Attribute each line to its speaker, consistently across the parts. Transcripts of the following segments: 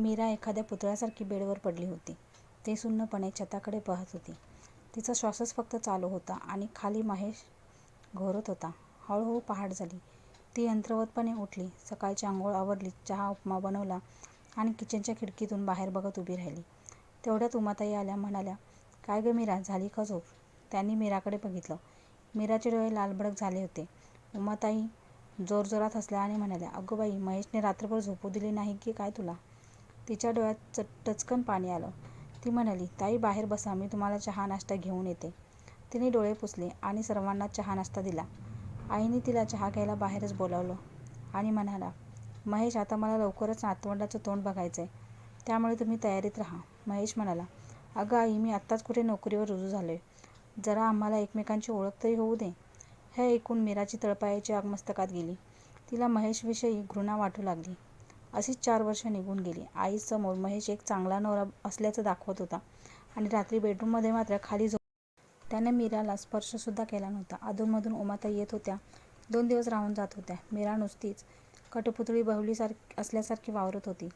Speaker 1: मीरा एखाद्या पुतळ्यासारखी बेडवर पडली होती. ती सुन्नपणे छताकडे पाहत होती. तिचा श्वासच फक्त चालू होता आणि खाली महेश घोरत होता. हळूहळू पहाट झाली. ती यंत्रवतपणे उठली. सकाळची आंघोळ आवरली. चहा उपमा बनवला आणि किचनच्या खिडकीतून बाहेर बघत उभी राहिली. तेवढ्यात उमाताई आल्या. म्हणाल्या, काय गं मीरा, झाली का झोप? त्यांनी मीराकडे बघितलं. मीराचे डोळे लालबडक झाले होते. उमाताई जोरजोरात हसल्या आणि म्हणाल्या, अगं बाई, महेशने रात्रभर झोपू दिली नाही की काय तुला? तिच्या डोळ्यात टचकन पाणी आलं. ती म्हणाली, ताई बाहेर बसा, मी तुम्हाला चहा नाश्ता घेऊन येते. तिने डोळे पुसले आणि सर्वांना चहा नाश्ता दिला. आईने तिला चहा घ्यायला बाहेरच बोलावलं आणि म्हणाला महेश, आता मला लवकरच नातवंडाचं तोंड बघायचं आहे त्यामुळे तुम्ही तयारीत राहा. महेश म्हणाला, अगं आई, मी आत्ताच कुठे नोकरीवर रुजू झालो आहे जरा आम्हाला एकमेकांची ओळख तरी होऊ दे. हे ऐकून मीराची तळपायाची आग मस्तकात गेली. तिला महेशविषयी घृणा वाटू लागली. अशीच चार वर्ष निघून गेली. आईसमोर महेश एक चांगला नवरा असल्याचं दाखवत होता आणि रात्री बेडरूममध्ये मात्र खाली झोप त्याने मीराला स्पर्शसुद्धा केला नव्हता. अधूनमधून उमाताई येत होत्या. दोन दिवस राहून जात होत्या. मीरा नुसतीच कटपुतळी बहुलीसारखी असल्यासारखी वावरत होती.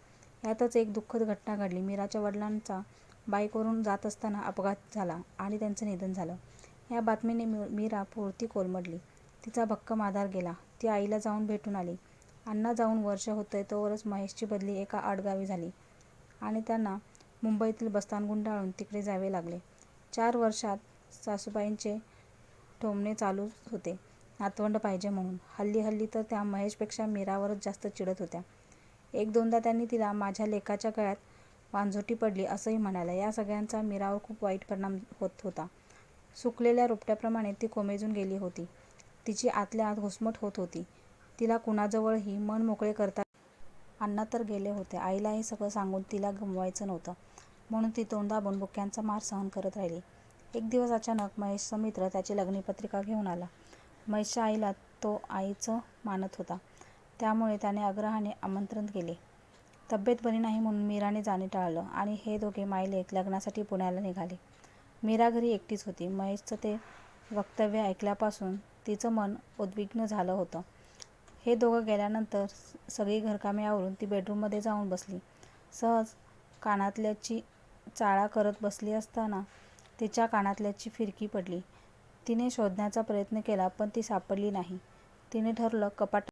Speaker 1: यातच एक दुःखद घटना घडली. मीराच्या वडिलांचा बाईकवरून जात असताना अपघात झाला आणि त्यांचं निधन झालं. या बातमीने मीरा पुरती कोलमडली. तिचा भक्कम आधार गेला. ती आईला जाऊन भेटून आली. अण्णा जाऊन वर्ष होतंय तोवरच महेशची बदली एका आडगावी झाली आणि त्यांना मुंबईतील बस्तान गुंडाळून तिकडे जावे लागले. चार वर्षात सासूबाईंचे ठोंबणे चालूच होते नातवंड पाहिजे म्हणून. हल्ली हल्ली तर त्या महेशपेक्षा मीरावरच जास्त चिडत होत्या. एक दोनदा त्यांनी तिला माझ्या लेकाच्या गळ्यात वांझोटी पडली असंही म्हणाल्या. या सगळ्याचा मीरावर खूप वाईट परिणाम होत होता. सुकलेल्या रोपट्याप्रमाणे ती कोमेजून गेली होती. तिची आतल्या आत घुसमट होत होती. तिला कुणाजवळही मन मोकळे करता अण्णा तर गेले होते. आईला हे सगळं सांगून तिला गमवायचं नव्हतं म्हणून ती तोंड दाबून बुक्क्यांचा मार सहन करत राहिली. एक दिवस अचानक महेशचा मित्र त्याची लग्नपत्रिका घेऊन आला. महेशच्या आईला तो आईचं मानत होता. त्यामुळे त्याने आग्रहाने आमंत्रण केले. तब्येत बरी नाही म्हणून मीराने जाणे टाळलं आणि हे दोघे मायलेक लग्नासाठी पुण्याला निघाले. मीरा घरी एकटीच होती. महेशचं ते वक्तव्य ऐकल्यापासून तिचं मन उद्विग्न झालं होतं. हे दोघं गेल्यानंतर सगळी घरकामे आवरून ती बेडरूममध्ये जाऊन बसली. सहज कानातल्याची चाळा करत बसली असताना तिच्या कानातल्याची फिरकी पडली. तिने शोधण्याचा प्रयत्न केला पण ती सापडली नाही. तिने ठरलं कपाट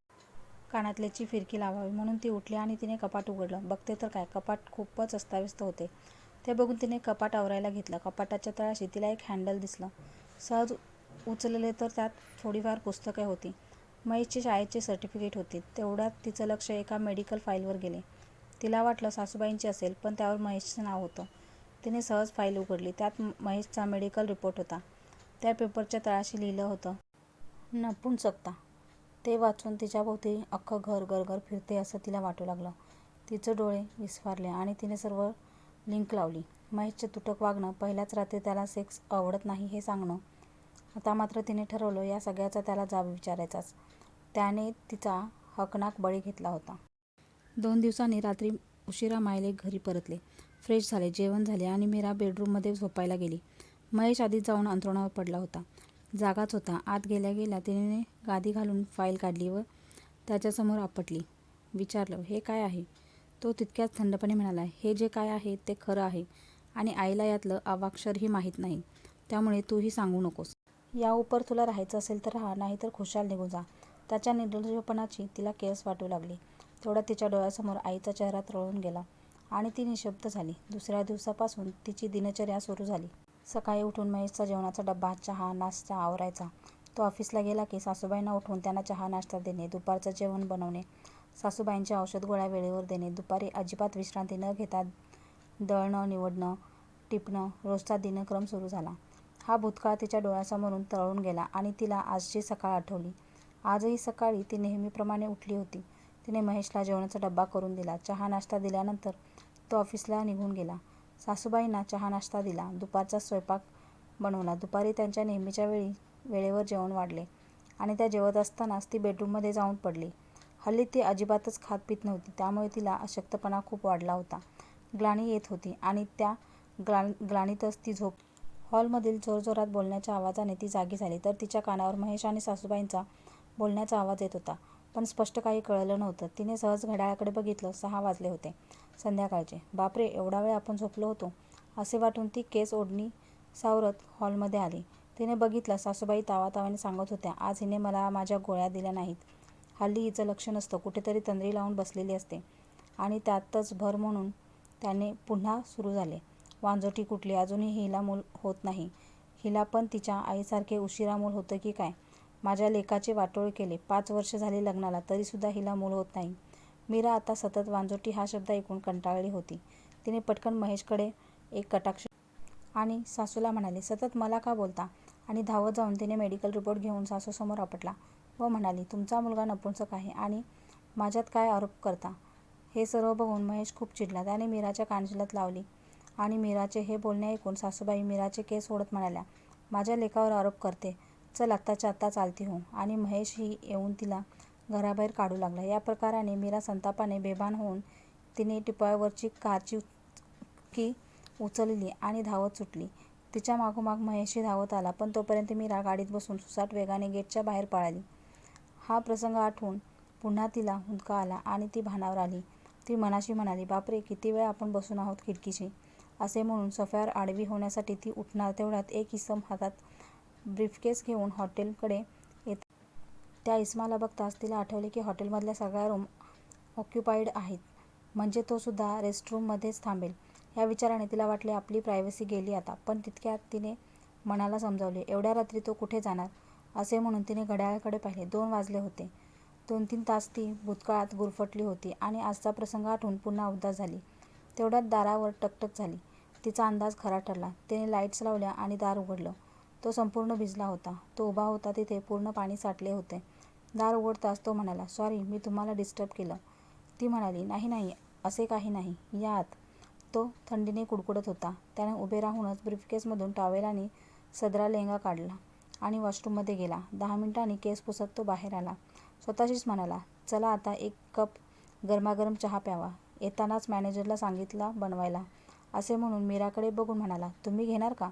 Speaker 1: कानातल्याची फिरकी लावावी. म्हणून ती उठली आणि तिने कपाट उघडलं. बघते तर काय, कपाट खूपच अस्ताव्यस्त होते. ते बघून तिने कपाट आवरायला घेतलं. कपाटाच्या तळाशी तिला एक हँडल दिसलं. सहज उचलले तर त्यात थोडीफार पुस्तकं होती. महेशची शाळेचे सर्टिफिकेट होती. तेवढ्यात तिचं लक्ष एका मेडिकल फाईलवर गेले. तिला वाटलं सासूबाईंची असेल पण त्यावर महेशचं नाव होतं. तिने सहज फाईल उघडली. त्यात महेशचा मेडिकल रिपोर्ट होता. त्या पेपरच्या तळाशी लिहिलं होतं. नपुंसकता. ते वाचून तिच्याभोवती अख्खं घर गरगर फिरते असं तिला वाटू लागलं. तिचे डोळे विस्फारले आणि तिने सर्व लिंक लावली. महेशचं तुटक वागणं, पहिल्याच रात्री त्याला सेक्स आवडत नाही हे सांगणं. आता मात्र तिने ठरवलं या सगळ्याचा त्याला जाब विचारायचाच. त्याने तिचा हकनाक बळी घेतला होता. दोन दिवसांनी रात्री उशिरा मायले घरी परतले. फ्रेश झाले, जेवण झाले आणि मीरा बेडरूममध्ये झोपायला गेली. महेश आधीच जाऊन अंथरुणावर पडला होता. जागाच होता. आत गेल्या गेल्या तिने गादी घालून फाईल काढली व त्याच्यासमोर आपटली. विचारलं, हे काय आहे? तो तितक्याच थंडपणे म्हणाला, हे जे काय आहे ते खरं आहे आणि आईला यातलं अवाक्षरही माहीत नाही. त्यामुळे तूही सांगू नकोस. या उपर तुला राहायचं असेल तर राहा, नाहीतर खुशाल निघून जा. त्याच्या निर्लज्जपणाची तिला केस वाटू लागली. तेवढ्यात तिच्या डोळ्यासमोर आईचा चेहरा तळून गेला आणि ती निशब्द झाली. दुसऱ्या दिवसापासून तिची दिनचर्या सुरू झाली. सकाळी उठून महेशचा जेवणाचा डब्बा, चहा, नाश्ता आवरायचा. तो ऑफिसला गेला की सासूबाईंना उठवून त्यांना चहा नाश्ता देणे, दुपारचं जेवण बनवणे, सासूबाईंच्या औषध-गोळ्या वेळेवर देणे, दुपारी अजिबात विश्रांती न घेता दळणं, निवडणं, टिपणं, रोजचा दिनक्रम सुरू झाला. हा भूतकाळ तिच्या डोळ्यासमोरून तरळून गेला आणि तिला आजची सकाळ आठवली. आजही सकाळी ती नेहमीप्रमाणे उठली होती. तिने महेशला जेवणाचा डब्बा करून दिला. चहा नाश्ता दिल्यानंतर तो ऑफिसला निघून गेला. सासूबाईंना चहा नाश्ता दिला. दुपारचा स्वयंपाक बनवला. दुपारी त्यांच्या नेहमीच्या वेळी वेळेवर जेवण वाढले आणि त्या जेवत असतानाच ती बेडरूममध्ये जाऊन पडली. हल्ली ती अजिबातच खात पीत नव्हती. त्यामुळे तिला अशक्तपणा खूप वाढला होता. ग्लाणी येत होती आणि त्या ग्लानीतच ती झोप हॉलमधील जोरजोरात बोलण्याच्या आवाजाने ती जागी झाली तर तिच्या कानावर महेश आणि सासूबाईंचा बोलण्याचा आवाज येत होता. पण स्पष्ट काही कळलं नव्हतं. तिने सहज घड्याळाकडे बघितलं. सहा वाजले होते. संध्याकाळचे बापरे एवढा वेळ आपण झोपलो होतो असे वाटून ती केस ओढणी सावरत हॉलमध्ये आली तिने बघितलं सासूबाई तावातावाने सांगत होत्या आज हिने मला माझ्या गोळ्या दिल्या नाहीत हल्ली हिचं लक्ष नसतं कुठेतरी तंद्री लावून बसलेली असते आणि त्यातच भर म्हणून त्याने पुन्हा सुरू झाले वांजोटी कुठली? अजूनही हिला मूल होत नाही. हिला पण तिच्या आईसारखे उशिरा मूल होतं की काय? माझ्या लेकाचे वाटोळे केले. पाच वर्ष झाली लग्नाला तरीसुद्धा हिला मूल होत नाही. मीरा आता सतत वांजोटी हा शब्द ऐकून कंटाळली होती. तिने पटकन महेशकडे एक कटाक्ष आणि सासूला म्हणाली सतत मला का बोलता? आणि धावत जाऊन तिने मेडिकल रिपोर्ट घेऊन सासूसमोर आपटला व म्हणाली तुमचा मुलगा नपुंसक आहे आणि माझ्यात काय आरोप करता? हे सर्व बघून महेश खूप चिडला. त्याने मीराच्या कानशिलात लावली. आणि मीराचे हे बोलणे ऐकून सासूबाई मीराचे केस ओढत म्हणाल्या माझ्या लेकावर आरोप करते. चल आत्ताच्या आत्ता चालती हो आणि महेशही येऊन तिला घराबाहेर काढू लागला. या प्रकाराने मीरा संतापाने बेभान होऊन तिने टिपाळ्यावरची कारची की उचलली आणि धावत सुटली. तिच्या मागोमाग महेशही धावत आला पण तोपर्यंत मीरा गाडीत बसून सुसाट वेगाने गेटच्या बाहेर पळाली. हा प्रसंग आठवून पुन्हा तिला हुंदका आला आणि ती भानावर आली. ती मनाशी म्हणाली बापरे किती वेळ आपण बसून आहोत खिडकीशी. असे म्हणून सफ्यावर आडवी होण्यासाठी ती उठणार. तेवढ्यात एक इसम हातात ब्रीफकेस घेऊन हॉटेलकडे येत त्या इसमाला बघताच तिला आठवले की हॉटेलमधल्या सगळ्या रूम ऑक्युपाईड आहेत. म्हणजे तो सुद्धा रेस्टरूममध्येच थांबेल. या विचाराने तिला वाटले आपली प्रायव्हसी गेली आता. पण तितक्यात तिने मनाला समजावले एवढ्या रात्री तो कुठे जाणार? असे म्हणून तिने घड्याळाकडे पाहिले. दोन वाजले होते. दोन तीन तास ती भूतकाळात गुरफटली होती आणि आजचा प्रसंग आठवून पुन्हा उदास झाली. तेवढ्यात दारावर टकटक झाली. तिचा अंदाज खरा ठरला. तिने लाईट्स लावल्या आणि दार उघडलं. तो संपूर्ण भिजला होता. तो उभा होता तिथे पूर्ण पाणी साठले होते. दार उघडताच तो म्हणाला सॉरी मी तुम्हाला डिस्टर्ब केलं. ती म्हणाली नाही नाही असे काही नाही. या आत तो थंडीने कुडकुडत होता. त्याने उभे राहूनच ब्रीफकेसमधून टॉवेल आणि सदरा लेंगा काढला आणि वॉशरूममध्ये गेला. दहा मिनिटांनी केस पुसत तो बाहेर आला. स्वतःशीच म्हणाला चला आता एक कप गरमागरम चहा प्यावा. येतानाच मॅनेजरला सांगितला बनवायला. असे म्हणून मीराकडे बघून म्हणाला तुम्ही घेणार का?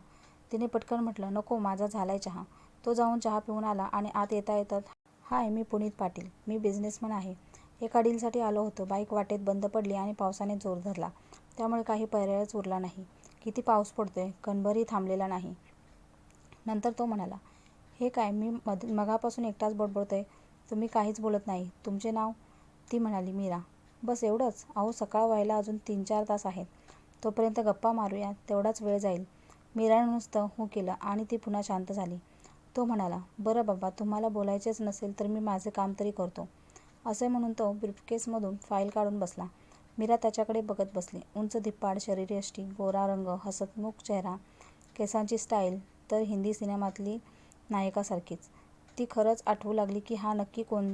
Speaker 1: तिने पटकन म्हटलं नको माझा झालाय चहा. तो जाऊन चहा पिऊन आला आणि आत येता येतात हाय मी पुनीत पाटील मी बिझनेसमन आहे. एका डीलसाठी आलो होतो. बाईक वाटेत बंद पडली आणि पावसाने जोर धरला. त्यामुळे काही पर्यायच उरला नाही. किती पाऊस पडतोय कणभरही थांबलेला नाही. नंतर तो म्हणाला हे काय मी मध मगापासून एकटाच बडबडतोय. तुम्ही काहीच बोलत नाही. तुमचे नाव? ती म्हणाली मीरा. बस एवढंच. अहो सकाळ व्हायला अजून तीन चार तास आहेत. तोपर्यंत गप्पा मारूया तेवढाच वेळ जाईल. मीराने नुसतं हो केलं आणि ती पुन्हा शांत झाली. तो म्हणाला बरं बाबा तुम्हाला बोलायचेच नसेल तर मी माझे काम तरी करतो. असे म्हणून तो ब्रीफकेसमधून फाईल काढून बसला. मीरा त्याच्याकडे बघत बसली. उंच धिप्पाड शरीरयष्टी गोरा रंग हसतमुख चेहरा केसांची स्टाईल तर हिंदी सिनेमातली नायकासारखीच. ती खरंच आठवू लागली की हा नक्की कोण?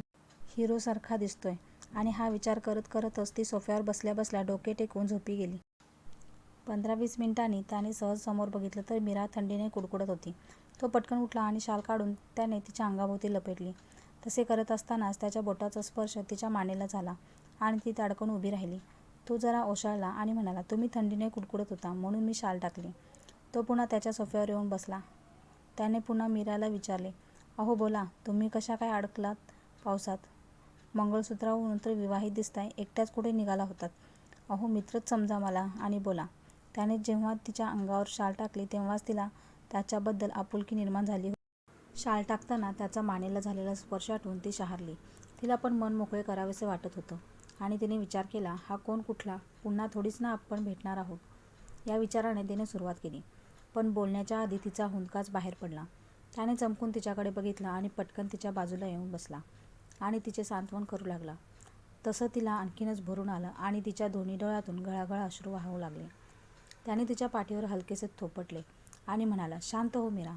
Speaker 1: हिरोसारखा दिसतोय. आणि हा विचार करत करतच ती सोफ्यावर बसल्या बसल्या डोके टेकवून झोपी गेली. पंधरा वीस मिनिटांनी त्याने सहज समोर बघितलं तर मीरा थंडीने कुडकुडत होती. तो पटकन उठला आणि शाल काढून त्याने तिच्या अंगाभोवती लपेटली. तसे करत असतानाच त्याच्या बोटाचा स्पर्श तिच्या मानेला झाला आणि ती ताडकून उभी राहिली. तो जरा ओशाळला आणि म्हणाला तुम्ही थंडीने कुडकुडत होता म्हणून मी शाल टाकली. तो पुन्हा त्याच्या सोफ्यावर येऊन बसला. त्याने पुन्हा मीराला विचारले अहो बोला तुम्ही कशा काय अडकलात पावसात? मंगळसूत्रावरून तर विवाहित दिसताय एकट्याच कुठे निघाला होतात? अहो मित्रच समजा मला आणि बोला. त्याने जेव्हा तिच्या अंगावर शाल टाकली तेव्हाच तिला त्याच्याबद्दल आपुलकी निर्माण झाली शाल टाकताना त्याचा मानेला झालेला स्पर्श आठवून ती शहारली. तिला पण मन मोकळे करावेसे वाटत होतं आणि तिने विचार केला हा कोण कुठला? पुन्हा थोडीच ना आपण भेटणार आहोत. या विचाराने तिने सुरुवात केली. पण बोलण्याच्या आधी तिचा हुंदकाच बाहेर पडला. त्याने चमकून तिच्याकडे बघितला आणि पटकन तिच्या बाजूला येऊन बसला आणि तिचे सांत्वन करू लागला. तसं तिला आणखीनच भरून आलं आणि तिच्या दोन्ही डोळ्यातून गळागळा अश्रू वाहू लागले. त्याने तिच्या पाठीवर हलकेसे थोपटले आणि म्हणाला शांत हो मीरा.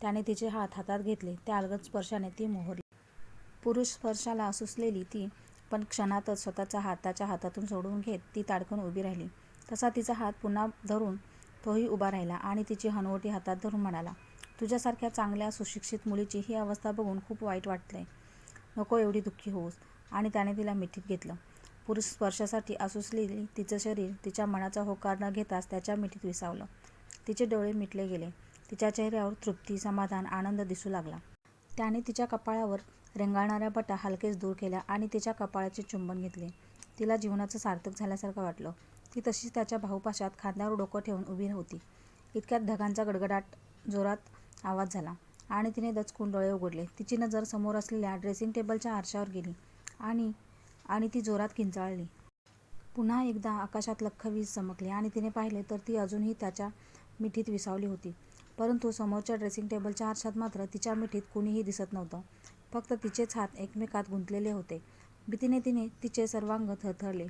Speaker 1: त्याने तिचे हात हातात घेतले त्या अलगद स्पर्शाने ती मोहरली. पुरुष स्पर्शाला सुसलेली ती पण क्षणातच स्वतःचा हाताच्या हातातून सोडून घेत ती ताडकून उभी राहिली. तसा तिचा हात पुन्हा धरून तोही उभा राहिला आणि तिची हनवटी हातात धरून म्हणाला तुझ्यासारख्या चांगल्या सुशिक्षित मुलीची ही अवस्था बघून खूप वाईट वाटतंय. नको एवढी दुःखी होऊस. आणि त्याने तिला मिठीत घेतलं. पुरुष स्पर्शासाठी आसुसलेली तिचं शरीर तिच्या मनाचा होकार न घेताच त्याच्या मिठीत विसावलं तिचे डोळे मिटले गेले तिच्या चेहऱ्यावर तृप्ती समाधान आनंद दिसू लागला त्याने तिच्या कपाळावर रेंगाळणाऱ्या बटा हलकेच दूर केल्या आणि तिच्या कपाळाचे चुंबन घेतले तिला जीवनाचं सार्थक झाल्यासारखं वाटलं. ती तशीच त्याच्या भाऊपाशात खांद्यावर डोकं ठेवून उभी होती. इतक्यात ढगांचा गडगडाट जोरात आवाज झाला आणि तिने दचकून डोळे उघडले. तिची नजर समोर असलेल्या ड्रेसिंग टेबलच्या आरशावर गेली आणि आणि ती जोरात किंचाळली. पुन्हा एकदा आकाशात लख्ख वीज चमकली आणि तिने पाहिले तर ती अजूनही त्याच्या मिठीत विसावली होती. परंतु समोरच्या ड्रेसिंग टेबलच्या आरशात मात्र तिच्या मिठीत कुणीही दिसत नव्हतं. फक्त तिचेच हात एकमेकात गुंतलेले होते. भीतीने तिने तिचे सर्वांग थरथरले.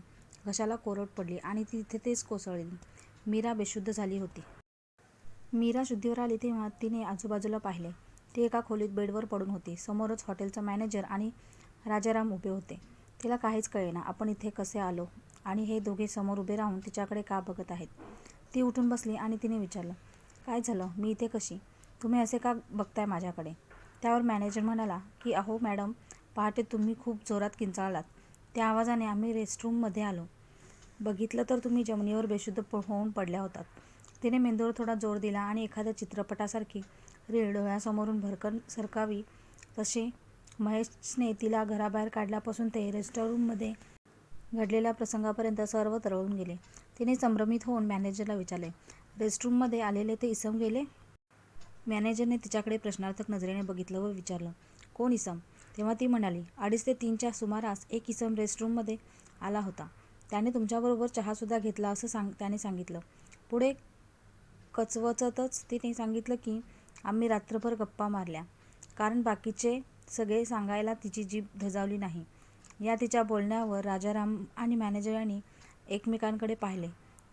Speaker 1: घशाला कोरड पडली आणि ती तिथेच कोसळली. मीरा बेशुद्ध झाली होती. मीरा शुद्धीवर आली तेव्हा तिने आजूबाजूला पाहिले. ती एका खोलीत बेडवर पडून होती. समोरच हॉटेलचा मॅनेजर आणि राजाराम उभे होते. तिला काहीच कळेना आपण इथे कसे आलो आणि हे दोघे समोर उभे राहून तिच्याकडे का बघत आहेत. ती उठून बसली आणि तिने विचारलं, काय झालं? मी इथे कशी? तुम्ही असे का बघताय माझ्याकडे? त्यावर मॅनेजर म्हणाला की अहो मॅडम, पहाटे तुम्ही खूप जोरात किंचाळलात. त्या आवाजाने आम्ही रेस्टरूममध्ये आलो. बघितलं तर तुम्ही जमिनीवर बेशुद्ध होऊन पडल्या होतात. तिने मेंदूवर थोडा जोर दिला आणि एखाद्या चित्रपटासारखी रीळ डोळ्यासमोरून भरकन सरकावी तसे महेशने तिला घराबाहेर काढल्यापासून ते रेस्टॉरंटमध्ये घडलेल्या प्रसंगापर्यंत सर्व तरळून गेले. तिने संभ्रमित होऊन मॅनेजरला विचारले, रेस्टरूममध्ये आलेले ते इसम गेले? मॅनेजरने तिच्याकडे प्रश्नार्थक नजरेने बघितलं व विचारलं, कोण इसम? तेव्हा ती म्हणाली, अडीच ते तीनच्या सुमारास एक इसम रेस्टरूममध्ये आला होता. त्याने तुमच्याबरोबर चहासुद्धा घेतला असं सांग त्याने सांगितलं. पुढे कचवचतच तिने सांगितलं की आम्ही रात्रभर गप्पा मारल्या, कारण बाकीचे सगळे सांगायला तिची जीभ धजावली नाही. या तिच्या बोलण्यावर राजाराम आणि मॅनेजर यांनी एकमेकांकडे पाहिले.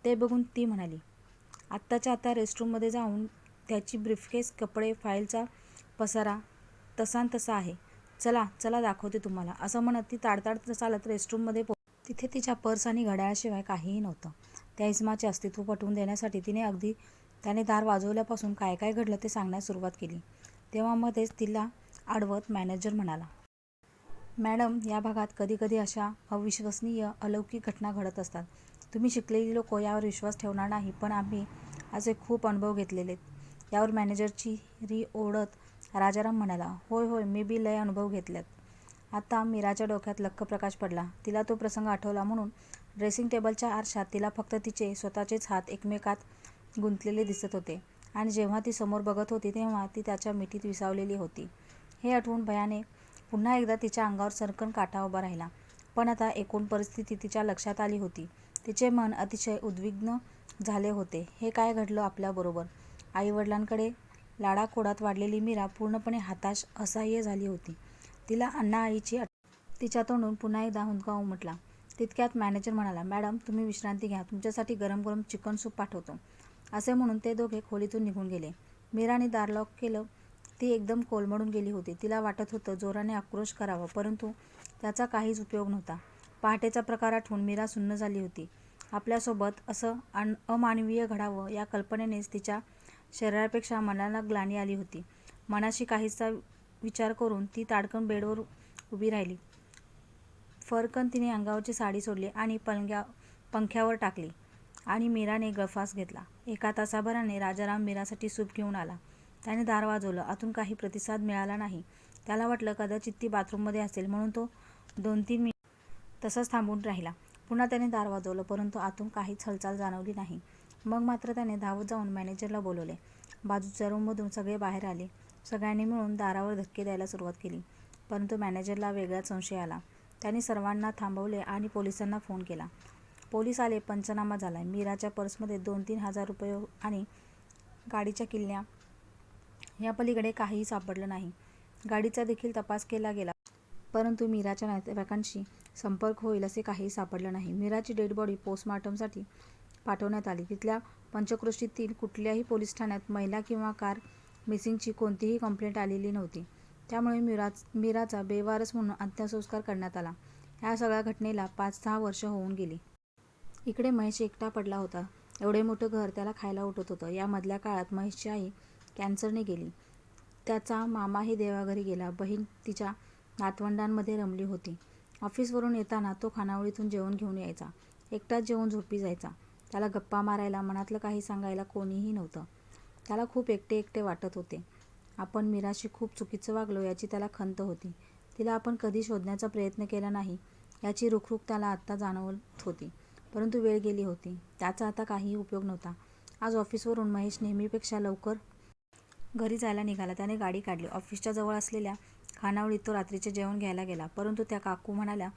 Speaker 1: ते बघून ती म्हणाली, आत्ताच्या आत्ता रेस्टरूममध्ये जाऊन त्याची ब्रीफकेस, कपडे, फाईलचा पसारा तसान तसा आहे. चला चला दाखवते तुम्हाला. असं म्हणत ती ताडताड चालत रेस्टरूममध्ये पो तिथे तिच्या पर्स आणि घड्याळाशिवाय काहीही नव्हतं. त्या इसमाचे अस्तित्व पटवून देण्यासाठी तिने अगदी त्याने दार वाजवल्यापासून काय काय घडलं ते सांगण्यास सुरुवात केली. तेव्हा मध्येच तिला अडवत मॅनेजर म्हणाला. मॅडम, या भागात कधीकधी अशा अविश्वसनीय, अलौकिक घटना घडत असतात. तुम्ही शिकलेली लोक यावर विश्वास ठेवणार नाही पण आम्ही असे खूप अनुभव घेतलेले यावर मॅनेजरची री ओढत राजाराम म्हणाला, होय होय मी बी लय अनुभव घेतल्यात. आता मीराच्या डोक्यात लख्ख प्रकाश पडला. तिला तो प्रसंग आठवला म्हणून ड्रेसिंग टेबलच्या आरशात तिला फक्त तिचे स्वतःचेच हात एकमेकात गुंतलेले दिसत होते आणि जेव्हा ती समोर बघत होती तेव्हा ती त्याच्या मिठीत विसावलेली होती. हे आठवून भयाने पुन्हा एकदा तिच्या अंगावर सरकन काटा उभा राहिला. पण आता एकूण परिस्थिती तिच्या लक्षात आली होती. तिचे मन अतिशय उद्विग्न झाले होते. हे काय घडलं आपल्याबरोबर? आईवडिलांकडे लाडाकोडात वाढलेली मीरा पूर्णपणे हताश, असहाय्य झाली होती. तिला अण्णा-आईची तिच्या तोंडून पुन्हा एकदा हुंदका उमटला. तितक्यात मॅनेजर म्हणाला, मॅडम तुम्ही विश्रांती घ्या. तुमच्यासाठी गरम गरम चिकन सूप पाठवतो. असे म्हणून ते दोघे खोलीतून निघून गेले. मीराने दार लॉक केलं. ती एकदम कोलमडून गेली होती. तिला वाटत होतं जोराने आक्रोश करावा परंतु त्याचा काहीच उपयोग नव्हता. पहाटेचा प्रकार आठवून मीरा सुन्न झाली होती. आपल्यासोबत असं अमानवीय घडावं या कल्पनेनेच तिच्या शरीरापेक्षा मनाला ग्लानी आली होती. मनाशी काहीसा विचार करून ती ताडकन बेडवर उभी राहिली. फरकन तिने अंगावरची साडी सोडली आणि पंख्यावर टाकली आणि मीराने गळफास घेतला. एका तासाभराने राजाराम मीरासाठी सूप घेऊन आला. त्याने दार वाजवलं. आतून काही प्रतिसाद मिळाला नाही. त्याला वाटलं कदाचित ती बाथरूममध्ये असेल म्हणून तो दोन-तीन मिनिट तसाच थांबून राहिला. पुन्हा त्याने दार वाजवलं परंतु आतून काहीच हालचाल जाणवली नाही. मग मात्र त्याने धावत जाऊन मॅनेजरला बोलवले बाजूच्या रूममधून सगळे बाहेर आले. सगळ्यांनी मिळून दारावर धक्के द्यायला सुरुवात केली. परंतु मॅनेजरला वेगळाच संशय आला. त्याने सर्वांना थांबवले आणि पोलिसांना फोन केला. पोलीस आले. पंचनामा झाला. मीराच्या पर्समध्ये दोन-तीन हजार रुपये आणि गाडीच्या किल्ल्या यापलीकडे काहीही सापडलं नाही. गाडीचा देखील तपास केला गेला. परंतु मीराच्या नातेवाईकांशी संपर्क होईल असे काहीही सापडलं नाही. मीराची डेड बॉडी पोस्टमॉर्टमसाठी पाठवण्यात आली. तिथल्या पंचक्रोशीतील कुठल्याही पोलीस ठाण्यात महिला किंवा कार मिसिंगची कोणतीही कंप्लेंट आलेली नव्हती. त्यामुळे मीरा मीराचा बेवारस म्हणून अंत्यसंस्कार करण्यात आला. या सगळ्या घटनेला पाच-सहा वर्ष होऊन गेली. इकडे महेश एकटा पडला होता. एवढे मोठं घर त्याला खायला उठत होतं. या मधल्या काळात महेशची आई कॅन्सरने गेली. त्याचा मामाही देवाघरी गेला. बहीण तिच्या नातवंडांमध्ये रमली होती. ऑफिसवरून येताना तो खानावळीतून जेवण घेऊन यायचा. एकटाच जेवून झोपी जायचा. त्याला गप्पा मारायला, मनातलं काही सांगायला कोणीही नव्हतं. त्याला खूप एकटे एकटे वाटत होते. आपण मीराशी खूप चुकीचं वागलो याची त्याला खंत होती. तिला आपण कधी शोधण्याचा प्रयत्न केला नाही याची रुखरुख त्याला आत्ता जाणवत होती. परंतु वेळ गेली होती. त्याचा आता काहीही उपयोग नव्हता. आज ऑफिसवरून महेश नेहमीपेक्षा लवकर घरी जायला निघाला. त्याने गाडी काढली. ऑफिसच्या जवळ असलेल्या खानावळीत तो रात्रीचे जेवण घ्यायला गेला. परंतु त्या काकू म्हणाल्या,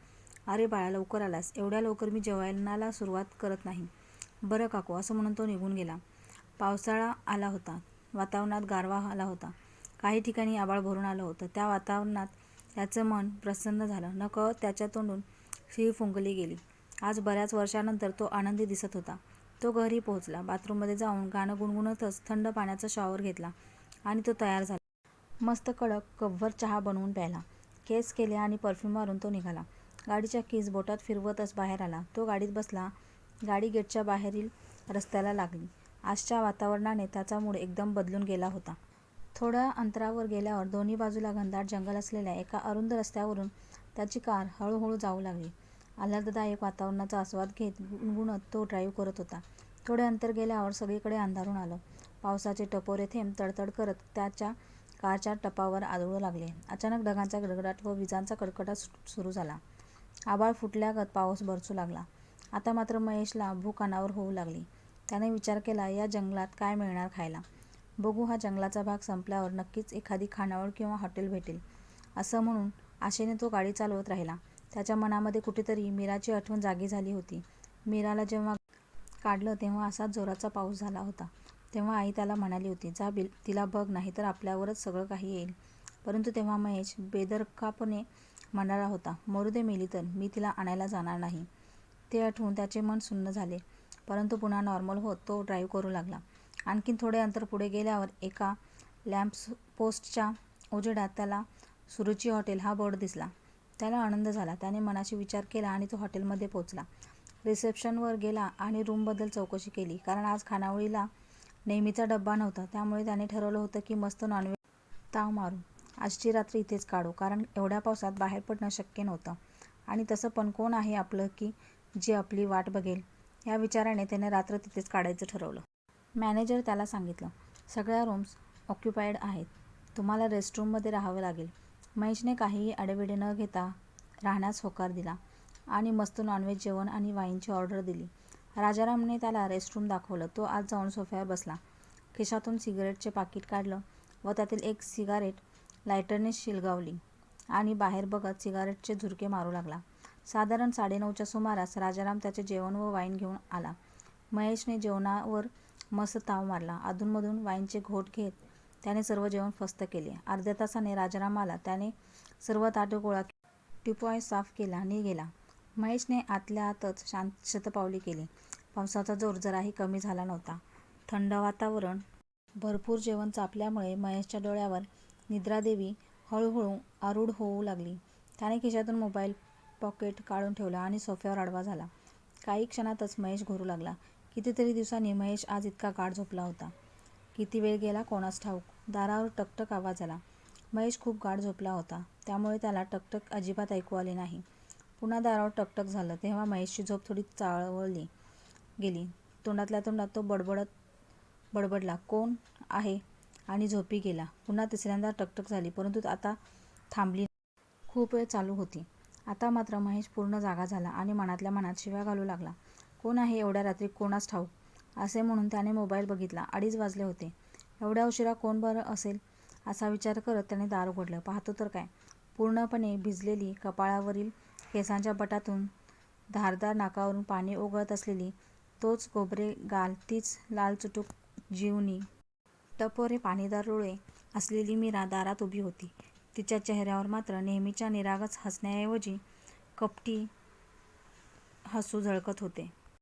Speaker 1: "अरे बाळा, लवकर आलास. एवढ्या लवकर मी जेवणाला सुरुवात करत नाही." "बरं काकू," असं म्हणून तो निघून गेला. पावसाळा आला होता. वातावरणात गारवा आला होता. काही ठिकाणी आभाळ भरून आलं होतं. त्या वातावरणात त्याचं मन प्रसन्न झालं. नकळत त्याच्या तोंडून शिवी फुंकली गेली. आज बऱ्याच वर्षानंतर तो आनंदी दिसत होता. तो घरी पोहोचला. बाथरूममध्ये जाऊन गाणं गुणगुणतच थंड पाण्याचा शॉवर घेतला आणि तो तयार झाला. मस्त कडक कपभर चहा बनवून प्यायला. केस केले आणि परफ्यूम मारून तो निघाला. गाडीच्या कीज बोटात फिरवतच बाहेर आला. तो गाडीत बसला. गाडी गेटच्या बाहेरील रस्त्याला लागली. आजच्या वातावरणाने त्याचा मूड एकदम बदलून गेला होता. थोड्या अंतरावर गेल्यावर दोन्ही बाजूला घनदाट जंगल असलेल्या एका अरुंद रस्त्यावरून त्याची कार हळूहळू जाऊ लागली. आल्हाददायक वातावरणाचा आस्वाद घेत गुणगुणत तो ड्राईव्ह करत होता. थोडे अंतर गेल्यावर सगळीकडे अंधारून आलं. पावसाचे टपोरे थेंब तडतड करत त्याच्या कारच्या टपावर आदळू लागले. अचानक ढगांचा गडगडाट व विजांचा कडकडाट सुरू झाला. आभाळ फुटल्यागत पाऊस बरसू लागला. आता मात्र महेशला भूक अनावर होऊ लागली. त्याने विचार केला, या जंगलात काय मिळणार खायला? बघू, हा जंगलाचा भाग संपल्यावर नक्कीच एखादी खानावळ किंवा हॉटेल भेटेल, असं म्हणून आशेने तो गाडी चालवत राहिला. त्याच्या मनामध्ये कुठेतरी मीराची आठवण जागी झाली होती. मीराला जेव्हा काढलं तेव्हा असा जोराचा पाऊस झाला होता. तेव्हा आई त्याला म्हणाली होती, जा बिल तिला बघ नाही तर आपल्यावरच सगळं काही येईल. परंतु तेव्हा महेश बेदरकापणे म्हणाला होता, मरू दे मेली तर, मी तिला आणायला जाणार नाही. ते आठवून त्याचे मन सुन्न झाले. परंतु पुन्हा नॉर्मल होत तो ड्राईव्ह करू लागला. आणखी थोडे अंतर पुढे गेल्यावर एका लॅम्पपोस्टच्या उजेडात त्याला सुरुची हॉटेल हा बोर्ड दिसला. त्याला आनंद झाला. त्याने मनाशी विचार केला आणि तो हॉटेलमध्ये पोचला रिसेप्शनवर गेला आणि रूमबद्दल चौकशी केली. कारण आज खानावळीला नेहमीचा डब्बा नव्हता. त्यामुळे त्याने ठरवलं होतं की मस्त नॉनव्हेज ताव मारू. आजची रात्र इथेच काढू. कारण एवढ्या पावसात बाहेर पडणं शक्य नव्हतं. आणि तसं पण कोण आहे आपलं की जे आपली वाट बघेल? या विचाराने त्याने रात्र तिथेच काढायचं ठरवलं. मॅनेजर त्याला सांगितलं, सगळ्या रूम्स ऑक्युपाईड आहेत. तुम्हाला रेस्टरूममध्ये राहावं लागेल. महेशने काहीही आढेवेढे न घेता राहण्यास होकार दिला आणि मस्त नॉनव्हेज जेवण आणि वाईनची ऑर्डर दिली. राजारामने त्याला रेस्टरूम दाखवलं. तो आत जाऊन सोफ्यावर बसला. खिशातून सिगारेटचे पाकीट काढलं व त्यातील एक सिगारेट लायटरने शिलगावली आणि बाहेर बघत सिगारेटचे झुरके मारू लागला. साधारण साडेनऊच्या सुमारास राजाराम त्याचे जेवण व वाईन घेऊन आला. महेशने जेवणावर मस्त ताव मारला. अधूनमधून वाईनचे घोट घेत त्याने सर्व जेवण फस्त केले. अर्ध्या तासाने राजाराम आला. त्याने सर्व ताटे गोळा टिपॉय साफ केला आणि गेला. महेशने आतल्या आतच शतपावली केली. पावसाचा जोर जराही कमी झाला नव्हता. थंड वातावरण. भरपूर जेवण चापल्यामुळे महेशच्या डोळ्यावर निद्रादेवी हळूहळू आरूढ होऊ लागली. त्याने खिशातून मोबाईल पॉकेट काढून ठेवला आणि सोफ्यावर आडवा झाला. काही क्षणातच महेश घोरू लागला. कितीतरी दिवसांनी महेश आज इतका गाढ झोपला होता. किती वेळ गेला कोणास ठाऊक. दारावर टकटक आवाज आला. महेश खूप गाढ झोपला होता. त्यामुळे त्याला टकटक अजिबात ऐकू आले नाही. पुन्हा दारावर टकटक झालं तेव्हा महेशची झोप थोडी चाळवली गेली. तोंडातल्या तोंडात तो बडबडला, कोण आहे? आणि झोपी गेला. पुन्हा तिसऱ्यांदा टकटक झाली. परंतु आता थांबली खूप वेळ चालू होती. आता मात्र महेश पूर्ण जागा झाला आणि मनातल्या मनात शिव्या घालू लागला. कोण आहे एवढ्या रात्री कोणास ठाऊक? असे म्हणून त्याने मोबाईल बघितला. अडीच वाजले होते. एवढ्या उशिरा कोण बरं असेल असा विचार करत त्याने दार उघडलं. पाहतो तर काय, पूर्णपणे भिजलेली, कपाळावरील केसांच्या बटातून धारदार नाकावरून पाणी ओघळत असलेली, तोच गोबरे गाल, तीच लालचुटूक जीवनी, टपोरे पाणीदार डोळे असलेली मीरा दारात उभी होती. तिच्या चेहऱ्यावर मात्र नेहमीच्या निरागस हसण्याऐवजी कपटी हसू झळकत होते.